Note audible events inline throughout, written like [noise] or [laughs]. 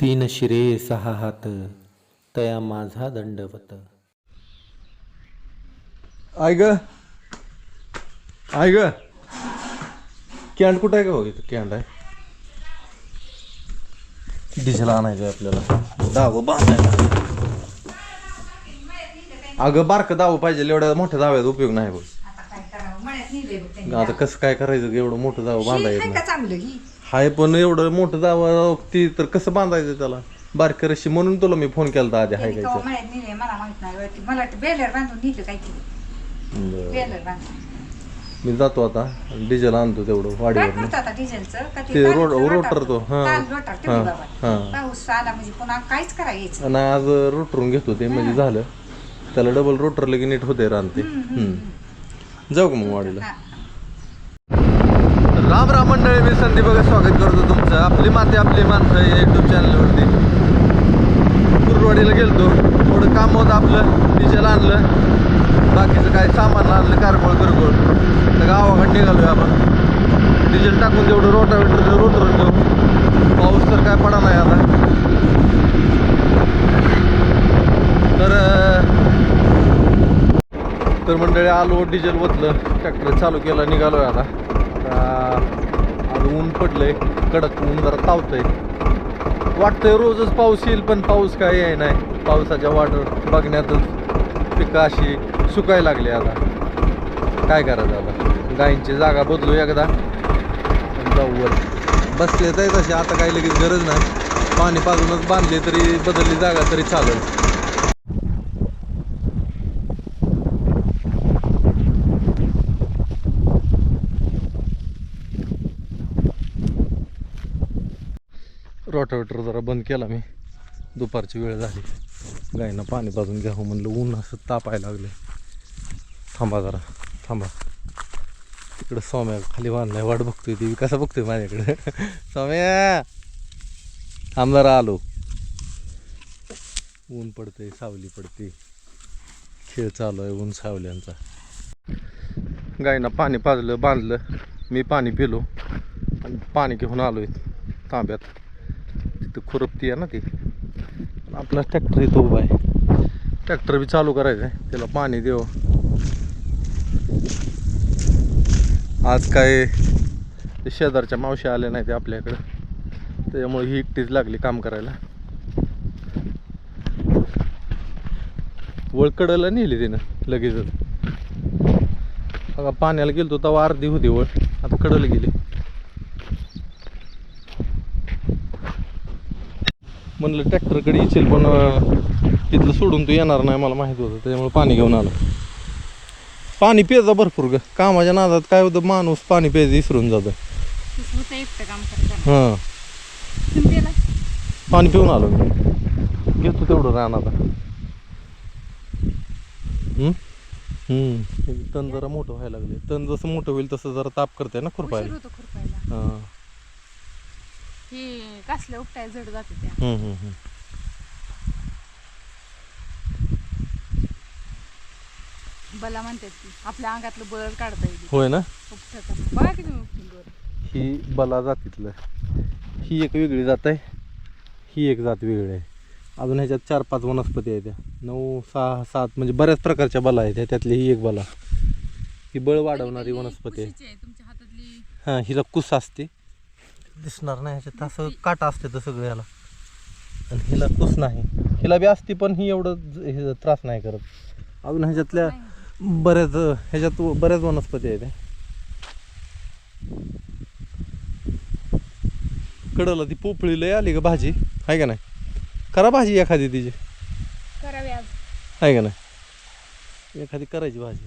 तीन शिरे सहा हात तया माझा दंडवत. आय ग. आय ग. कॅन्ड कुठं आहे का बघ इथं? कॅन्ड आहे. डिझेल आणायचं आहे आपल्याला. दाव बांधायला. अगं बारकं दाव पाहिजे. एवढ्या मोठ्या दाव्याचा उपयोग नाही बघ. आता कसं काय करायचं एवढं मोठं दाव बांधा ही येत हाय पण एवढं मोठं दावा ती तर कसं बांधायचं त्याला? बारकं रशी म्हणून तुला मी फोन केला आधी हाय मळ्यात मला माहीत नाही वरती. मला वाटतं बेलर बांधून नेलं काय की बरं. बेलर बांधून. मी जातो आता डिझेल आणतो तेवढं काय वाडीवर करतो आता डिझेलचं का ते तारीचं रो- रोटर? तो, हा. रोटर हा, बाबा. हा. पाऊस आला म्हणजे पुन्हा काहीच करायचं. आणि आज रोटरून घेतो ते म्हणजे झालं. त्याला डबल रोटर लगे नीट होते रानते जाऊ का मग वाडीला? हा. राम राम मंडळी मी संदीप बघा स्वागत करतो तुमचं. आपली माती आपली माणसं या युट्यूब चॅनलवरती कुरवाडीला गेलतो. थोडं काम होतं आपलं डिझेल आणलं. बाकीचं काय सामान आणलं कारकोळ करकोळ तर गावाकडे निघालोय आपण. डिझेल टाकून तेवढं रोटावेटर रोटरून घेऊ पाऊस तर काय पडा नाही आता. तर तर मंडळी आलो डिझेल ओतलं. ट्रॅक्टर चालू केला निघालो आहे आता. आज ऊन पडलंय कडक ऊन जरा तावतंय वाटतंय रोजच पाऊस येईल पण पाऊस काय आहे नाही. पावसाच्या वाट बघण्यातच पिकं अशी सुकायला लागली आता. काय करायचं आता? गायींची जागा बदलू एकदा. जाऊवर. जाऊ बसले तर तसे आता काही लगेच गरज नाही. पाणी पाजूनच बांधले तरी बदलली जागा तरी चालेल. रोटावेटर जरा बंद केला मी. दुपारची वेळ झाली. गायींना पाणी पाजून घ्यावं म्हणलं. ऊन असं तापायला लागले थांबा जरा. थांबा. तिकडं सौम्या खाली बांधलाय वाट बघतोय ती. कसा बघतोय माझ्याकडे? [laughs] सौम्या! थांब जरा आलो. ऊन पडतंय सावली पडते खेळ चालू आहे ऊन सावल्यांचा. गायींना पाणी पाजलं बांधलं. मी पाणी पिलो आणि पाणी घेऊन आलोय तांब्यात. तिथं खुरपती आहे ना ती. आपला ट्रॅक्टर इथं उभा आहे. ट्रॅक्टर बी चालू करायचं आहे. त्याला पाणी देऊ आज काय ते शेजारच्या मावशी आल्या नाही ते आपल्याकडं. त्याच्यामुळे ही एकटीच लागली काम करायला. वळकडला नेली तिनं लगेचच. बघा पाण्याला गेलतो तेव्हा अर्धी होती वळ. आता कडला गेली. म्हणलं ट्रॅक्टरकडे येशील पण तिथलं सोडून तू येणार नाही मला माहीत होतं त्याच्यामुळे पाणी घेऊन आलो. पाणी प्यायचा भरपूर ग. कामाच्या नादात काय होतं माणूस पाणी प्यायचं विसरून जातं. हां. पाणी पिऊन आलो मी. घेतो तेवढं रान आता. हम्म? हम्म. तण जरा मोठं व्हायला लागले तण जसं मोठं होईल तसं जरा ताप करते ना खुरपायला. हां. ही कसल्या उपटाय जड जाते त्या. हम्म, हम्म, हम्म. बला म्हणतात आपल्या अंगातलं बळ काढता येईल. होय ना? उपटत. बघा किती उपटून बरं. ही बला जातीतलं. ही एक वेगळी जात आहे. ही एक जात वेगळी आहे. अजून ह्याच्यात चार पाच वनस्पती आहेत त्या. नऊ सहा सात म्हणजे बऱ्याच प्रकारच्या बला आहेत. त्यातली ही एक बला. ही बळ वाढवणारी वनस्पती आहे. कुशीची आहे तुमच्या हातातली. हां हिला कुस असते. दिसणार नाही ह्याच्यात असं काटा असते तर सगळं ह्याला आणि हिला कुस नाही. हिला बी असते पण ही एवढं हे त्रास नाही करत. अजून ह्याच्यातल्या बऱ्याच ह्याच्यात बऱ्याच वनस्पती आहेत. कडला ती पोपळी लय आली का भाजी. आहे का नाही? करा भाजी एखादी तिची. आहे का नाही? एखादी करायची भाजी.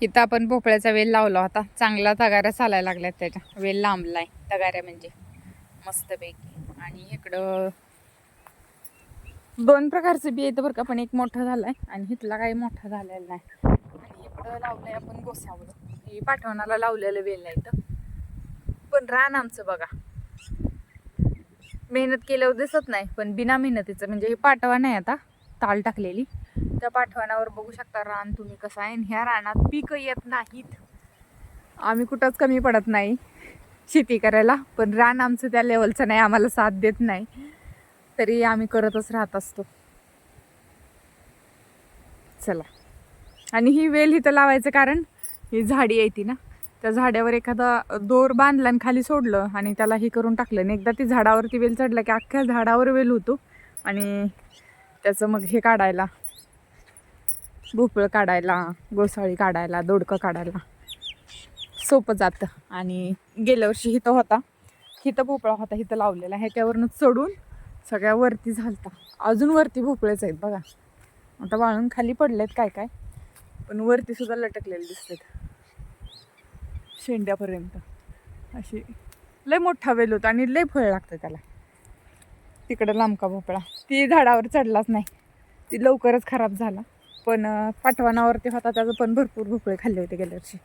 इथं आपण भोपळ्याचा वेल लावला होता. चांगला तगाऱ्या चालायला लागल्यात त्याच्या. वेल लांबलाय तगाऱ्या म्हणजे. मस्तपैकी. आणि इकडं दोन प्रकारचं बी येतं बरं का पण एक मोठं झालं आहे आणि इथला काही मोठा झालेला नाही. आणि इकडं लावलंय आपण गोसावलं हे पाठवणाला लावलेलं वेल आहे इथं. पण रान आमचं बघा. मेहनत केल्यावर दिसत नाही पण बिना मेहनतीचं. म्हणजे हे पाठवा नाही आता ताल टाकलेली. त्या पाठवणावर बघू शकता रान तुम्ही कसं आहे. ह्या रानात पीक येत नाहीत. आम्ही कुठंच कमी पडत नाही शेती करायला पण रान आमचं त्या लेवलचं नाही आम्हाला साथ देत नाही. तरी आम्ही करतच राहत असतो. चला. आणि ही वेल इथं लावायचं कारण ही झाडी येते ना. त्या झाडावर एखादा दोर बांधला आणि खाली सोडलं आणि त्याला हे करून टाकलं. आणि एकदा ती झाडावरती वेल चढला की अख्ख्या झाडावर वेल होतो. आणि त्याचं मग हे काढायला भोपळं काढायला गोसाळी काढायला दोडकं काढायला. सोपं जातं. आणि गेल्या वर्षी हिथं होता. हिथं भोपळा होता हिथं लावलेला ह्याच्यावरनं चढून सगळ्या वरती झालता. अजून वरती भोपळेच आहेत बघा. आता वाळून खाली पडलेत काय काय. पण वरती सुद्धा लटकलेले दिसतात शेंड्यापर्यंत. अशी लय मोठा वेल होता आणि लय फळ लागतं त्याला. तिकडं लांबका भोपळा? ती झाडावर चढलाच नाही. ती लवकरच खराब झाला. पण पाठवानावरती होता त्याचं पण भरपूर भोपळे खाल्ले होते गेल्या वर्षी.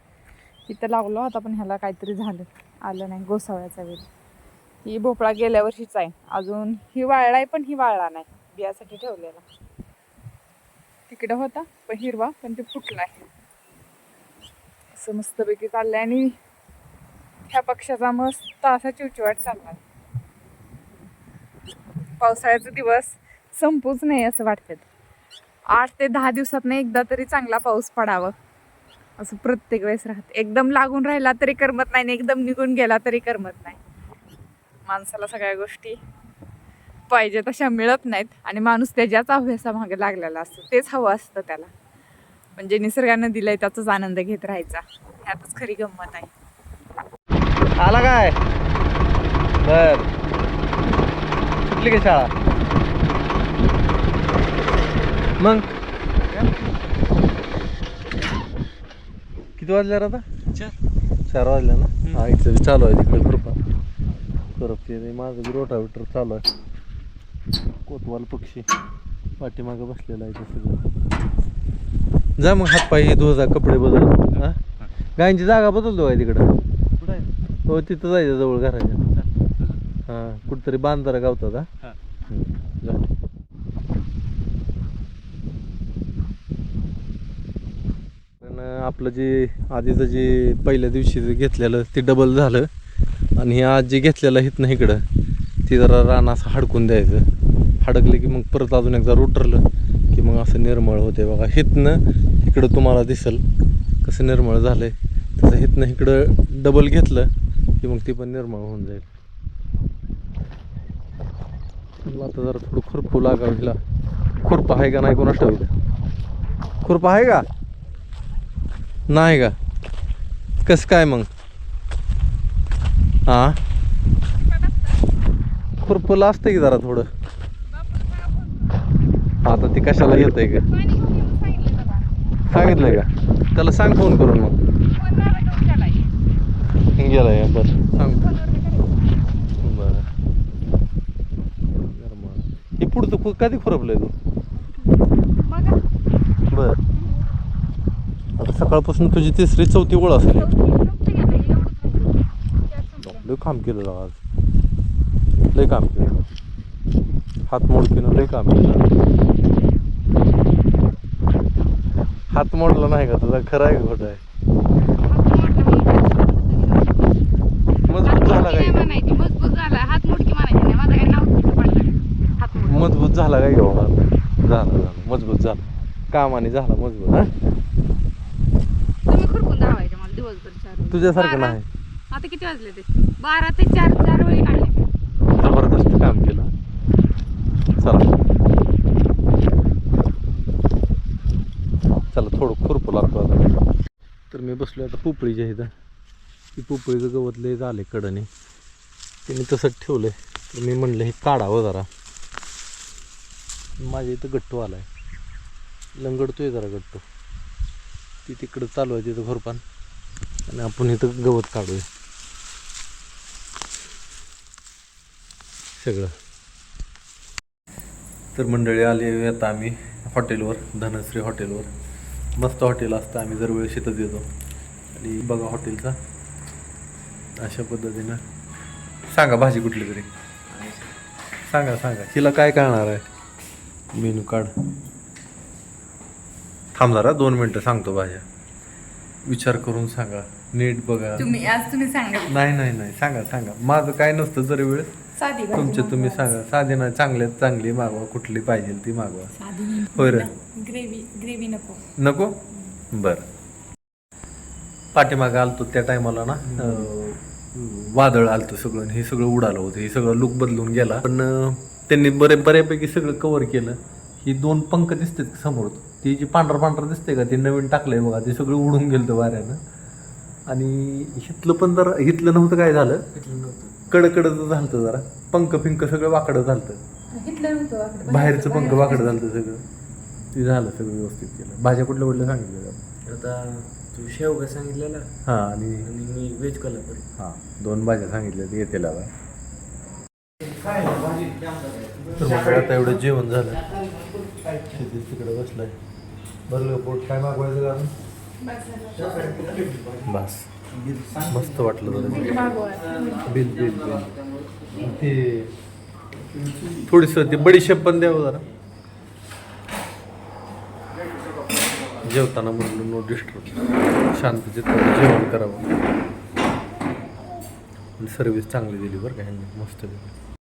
तिथं लावला होता पण ह्याला काहीतरी झालं. आलं नाही गोसावळ्याचा वेल. ही भोपळा गेल्या वर्षीच आहे. अजून ही वाळलाय पण ही वाळला नाही बियासाठी ठेवलेला. तिकडं होता पण हिरवा पण ते फुटलाय असं मस्तपैकी चाललंय आणि ह्या पक्षाचा मस्त असा चिवचिवाट चाललाय. पावसाळ्याचे दिवस संपूच नाही असं वाटतं आठ ते दहा दिवसात एकदा तरी चांगला पाऊस पडावं. असं प्रत्येक वेळेस राहत. एकदम लागून राहिला तरी करमत नाही आणि एकदम निघून गेला तरी करमत नाही. माणसाला सगळ्या गोष्टी पाहिजे तशा मिळत नाहीत आणि माणूस त्याच्याच अभ्यासामागे लागलेला असतो. तेच हवं असतं त्याला. म्हणजे निसर्गानं दिलंय त्याचाच आनंद घेत राहायचा. ह्यातच खरी गंमत आहे. आला काय? बर. कुठली शाळा? मग? किती वाजल्या रे आता? चार. वाजल्या ना? हा इथं बी चालू आहे तिकडे कृपा. करपते माझं रोटावेटर चालू आहे. कोतवाल पक्षी पाठीमागं बसलेला आहे ते सगळं. जा मग हातपाय धुजा कपडे बदल. हा? गायींची जागा बदलतो काय तिकडं? हो तिथं जायचं जवळ घराच्या. हां कुठतरी बांधारा गावतात हा हम्म, जा. पण आपलं जे आधीचं जे पहिल्या दिवशी जे घेतलेलं ते डबल झालं. आणि हे आज जे घेतलेलं इथनं इकडं. ते जरा रान असं हडकून द्यायचं. हडकलं की मग परत अजून एकदा रोटरलं की मग असं निर्मळ होते बघा. हिथनं इकडं तुम्हाला दिसल कसं निर्मळ झालं आहे तसं हिथनं इकडं डबल घेतलं की मग ती पण निर्मळ होऊन जाईल. मला आता जरा थोडं खुरपू लागावं हिला खुरप आहे का नाही कोणास ठेवलं खुरपा आहे का? नाही का? कसं काय मग? हा खुरपला असतं की जरा थोडं? आता ती कशाला येत आहे का सांगितलंय का? त्याला सांग फोन करून मग. गेलाय बरं. सांग. बरं. हे पुढचं कधी खुरपलंय तू? बर. आता सकाळपासून तुझी तिसरी चौथी ओळ असेल. लय काम केलं आज. लय काम केलं. हात मोडकीनं लय काम केलं. हात मोडला नाही का तुझा? खरं आहे खोटं आहे? मजबूत झाला काय? मजबूत झाला. हात मुडकी म्हणायची माझं नाव मुडकी. मजबूत झाला काय झालं झालं. मजबूत झाला. कामाने झाला मजबूत हा? खुरपून धावायचे मला दिवसभर चार. तुझ्यासारखं बारा- नाही. आता किती वाजले ते? बारा ते चार चार वेळी काढले. जबरदस्त काम केलं. चला. चला थोडं खुरपू लागतो आता. तर मी बसलो आता पोपळीच्या इथं. ती पोपळीचं गवत लय झाले कडने. तिने तसंच ठेवलंय. तर मी म्हणलं हे काढावं जरा. माझ्या इथं गट्टू आलाय. लंगडतोय जरा गट्टू. ती तिकडं चालू आहे तिथं घरपान. आणि आपण इथं गवत काढूया. सगळं. तर मंडळी आली आता आम्ही हॉटेलवर धनश्री हॉटेलवर. मस्त हॉटेल असतं आम्ही जर वेळ शेतच येतो. आणि बघा हॉटेलचा. अशा पद्धतीनं. सांगा भाजी कुठली तरी. सांगा सांगा. हिला काय कळणार आहे? मेनू कार्ड थांब जरा दोन मिनटं सांगतो भाज्या. विचार करून सांगा. नीट बघा. तुम्ही आज तुम्ही सांगा. नाही नाही नाही सांगा सांगा. माझं काय नसतं जरी वेळ साधी भाजी तुमचे तुम्ही सांगा. साधी नाही चांगल्यात चांगली मागवा. कुठली पाहिजे ती मागवा. साधी होय रे. ग्रेव्ही ग्रेव्ही नको. नको? बर. पाठीमागे आलतो त्या टायमाला ना अं, वादळ आलतं सगळं. आणि हे सगळं उडालं होतं. हे सगळं लुक बदलून गेला. पण अं, त्यांनी बरे बऱ्यापैकी सगळं कव्हर केलं. ही दोन पंख दिसतात समोर. ती जी पांढरं पांढरं दिसते का ते नवीन टाकलंय बघा ते सगळं उडून गेलं वाऱ्यानं. आणि हिथलं पण जरा हिथलं नव्हतं काय झालं? कडकडचं झालं जरा. पंख फिंक सगळं वाकडं झालं बाहेरचं पंख वाकडं झालं सगळं. ते झालं सगळं व्यवस्थित केलं. भाज्या कुठल्या कुठल्या सांगितलं आता तू शेवगा सांगितलेला. हां आणि मी व्हेज कोल्हापुरी. हां दोन भाज्या सांगितल्या ते येतील आता तर मग आता एवढं जेवण झालं. शेतीत तिकडे बसलाय. बरं पोट. काय मागवायचं कारण बस. मस्त वाटलं जरा. Bill bill bill. ते थोडीस ते बडीशेप पण द्यावं जरा. जेवताना म्हणलं नो डिस्टर्ब शांतीचे जेवण करावं. सर्विस चांगली दिली बरं का ह्यांनी. मस्त दिली.